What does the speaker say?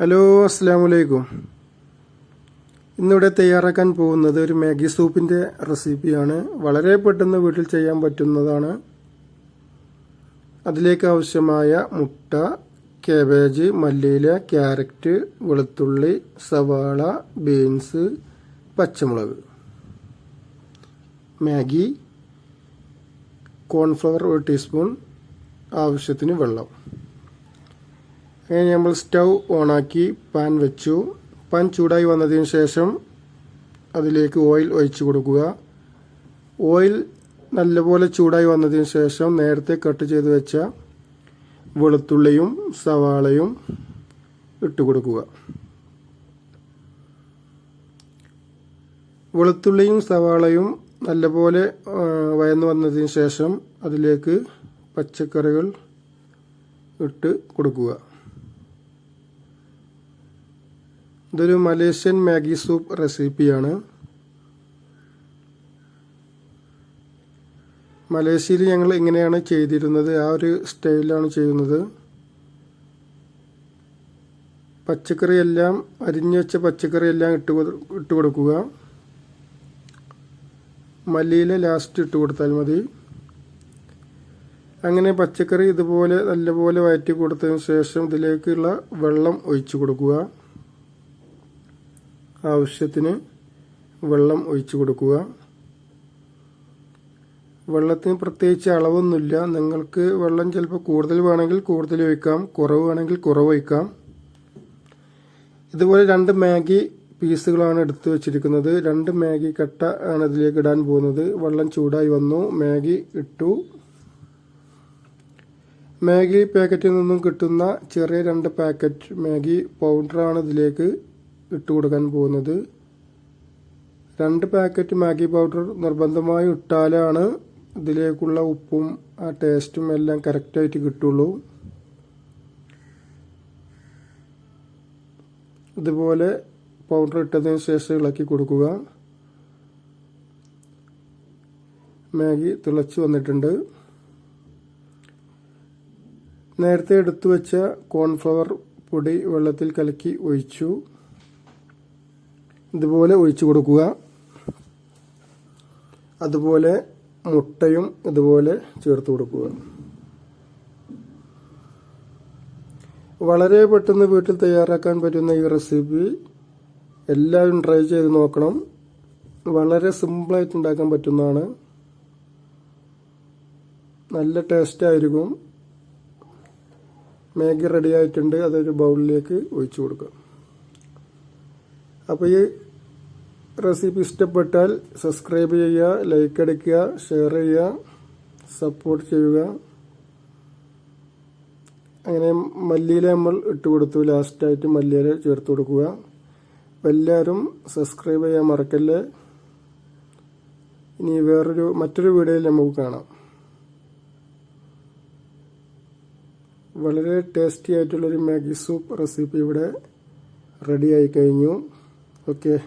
Hello അസ്സാം വലൈക്കും ഇന്നിവിടെ തയ്യാറാക്കാൻ പോകുന്നത് ഒരു മാഗി സൂപ്പിന്റെ റെസിപ്പിയാണ്. വളരെ പെട്ടെന്ന് വീട്ടിൽ ചെയ്യാൻ പറ്റുന്നതാണ്. അതിലേക്ക് ആവശ്യമായ മുട്ട കാബേജ് മല്ലിയില ക്യാരറ്റ് വെളുത്തുള്ളി സവാള ബീൻസ് പച്ചമുളക്. മാഗി കോൺഫ്ലവർ ഒരു ടീസ്പൂൺ ആവശ്യത്തിന് വെള്ളം. അങ്ങനെ നമ്മൾ സ്റ്റൗ ഓണാക്കി പാൻ വെച്ചു. പാൻ ചൂടായി വന്നതിന് ശേഷം അതിലേക്ക് ഓയിൽ ഒഴിച്ചു കൊടുക്കുക. ഓയിൽ നല്ലപോലെ ചൂടായി വന്നതിന് ശേഷം നേരത്തെ കട്ട് ചെയ്ത് വെച്ച വെളുത്തുള്ളിയും സവാളയും ഇട്ട് കൊടുക്കുക. വെളുത്തുള്ളിയും സവാളയും നല്ലപോലെ വയന്ന് വന്നതിന് ശേഷം അതിലേക്ക് പച്ചക്കറികൾ ഇട്ട് കൊടുക്കുക. ഇതൊരു മലേഷ്യൻ മാഗി സൂപ്പ് റെസിപ്പിയാണ്. മലേഷ്യയിൽ ഞങ്ങൾ ഇങ്ങനെയാണ് ചെയ്തിരുന്നത്. ആ ഒരു സ്റ്റൈലാണ് ചെയ്യുന്നത്. പച്ചക്കറിയെല്ലാം അരിഞ്ഞു വെച്ച പച്ചക്കറിയെല്ലാം ഇട്ട് കൊടു- ഇട്ട് കൊടുക്കുക. മല്ലിയില ലാസ്റ്റ് ഇട്ട് കൊടുത്താൽ മതി. അങ്ങനെ പച്ചക്കറി ഇതുപോലെ നല്ലപോലെ വഴറ്റി കൊടുത്തതിന് ശേഷം ഇതിലേക്കുള്ള വെള്ളം ഒഴിച്ചു കൊടുക്കുക. ആവശ്യത്തിന് വെള്ളം ഒഴിച്ചു കൊടുക്കുക. വെള്ളത്തിന് പ്രത്യേകിച്ച് അളവൊന്നുമില്ല. നിങ്ങൾക്ക് വെള്ളം ചിലപ്പോൾ കൂടുതൽ വേണമെങ്കിൽ കൂടുതൽ ഒഴിക്കാം. കുറവ് വേണമെങ്കിൽ കുറവ് ഒഴിക്കാം. ഇതുപോലെ രണ്ട് മാഗി പീസുകളാണ് എടുത്തു വെച്ചിരിക്കുന്നത്. രണ്ട് മാഗി കട്ട ആണ് ഇതിലേക്ക് ഇടാൻ പോകുന്നത്. വെള്ളം ചൂടായി വന്നു. മാഗി ഇട്ടു. മാഗി പാക്കറ്റിൽ നിന്നും കിട്ടുന്ന ചെറിയ രണ്ട് പാക്കറ്റ് മാഗി പൗഡറാണ് ഇതിലേക്ക് ഇട്ട് കൊടുക്കാൻ പോകുന്നത്. രണ്ട് പാക്കറ്റ് മാഗി പൗഡർ നിർബന്ധമായി ഇട്ടാലാണ് ഇതിലേക്കുള്ള ഉപ്പും ആ ടേസ്റ്റും എല്ലാം കറക്റ്റായിട്ട് കിട്ടുള്ളൂ. ഇതുപോലെ പൗഡർ ഇട്ടതിന് ശേഷം ഇളക്കി കൊടുക്കുക. മാഗി തിളച്ച് വന്നിട്ടുണ്ട്. നേരത്തെ എടുത്തു വെച്ച കോൺഫ്ലവർ പൊടി വെള്ളത്തിൽ കലക്കി ഒഴിച്ചു. ഇതുപോലെ ഒഴിച്ചു കൊടുക്കുക. അതുപോലെ മുട്ടയും ഇതുപോലെ ചേർത്ത് കൊടുക്കുക. വളരെ പെട്ടെന്ന് വീട്ടിൽ തയ്യാറാക്കാൻ പറ്റുന്ന ഈ റെസിപ്പി എല്ലാവരും ട്രൈ ചെയ്ത് നോക്കണം. വളരെ സിമ്പിളായിട്ട് ഉണ്ടാക്കാൻ പറ്റുന്നതാണ്. നല്ല ടേസ്റ്റ് ആയിരിക്കും. മാഗി റെഡി ആയിട്ടുണ്ട്. അതൊരു ബൗളിലേക്ക് ഒഴിച്ചു കൊടുക്കുക. അപ്പോൾ ഈ റെസിപ്പി ഇഷ്ടപ്പെട്ടാൽ സബ്സ്ക്രൈബ് ചെയ്യുക ലൈക്ക് അടിക്കുക ഷെയർ ചെയ്യുക സപ്പോർട്ട് ചെയ്യുക. അങ്ങനെ മല്ലിയില നമ്മൾ ഇട്ട് കൊടുത്തു. ലാസ്റ്റായിട്ട് മല്ലിയില ചേർത്ത് കൊടുക്കുക. എല്ലാവരും സബ്സ്ക്രൈബ് ചെയ്യാൻ മറക്കല്ലേ? ഇനി വേറൊരു മറ്റൊരു വീഡിയോയിൽ നമുക്ക് കാണാം. വളരെ ടേസ്റ്റി ആയിട്ടുള്ളൊരു മാഗി സൂപ്പ് റെസിപ്പി ഇവിടെ റെഡി ആയി കഴിഞ്ഞു. okay.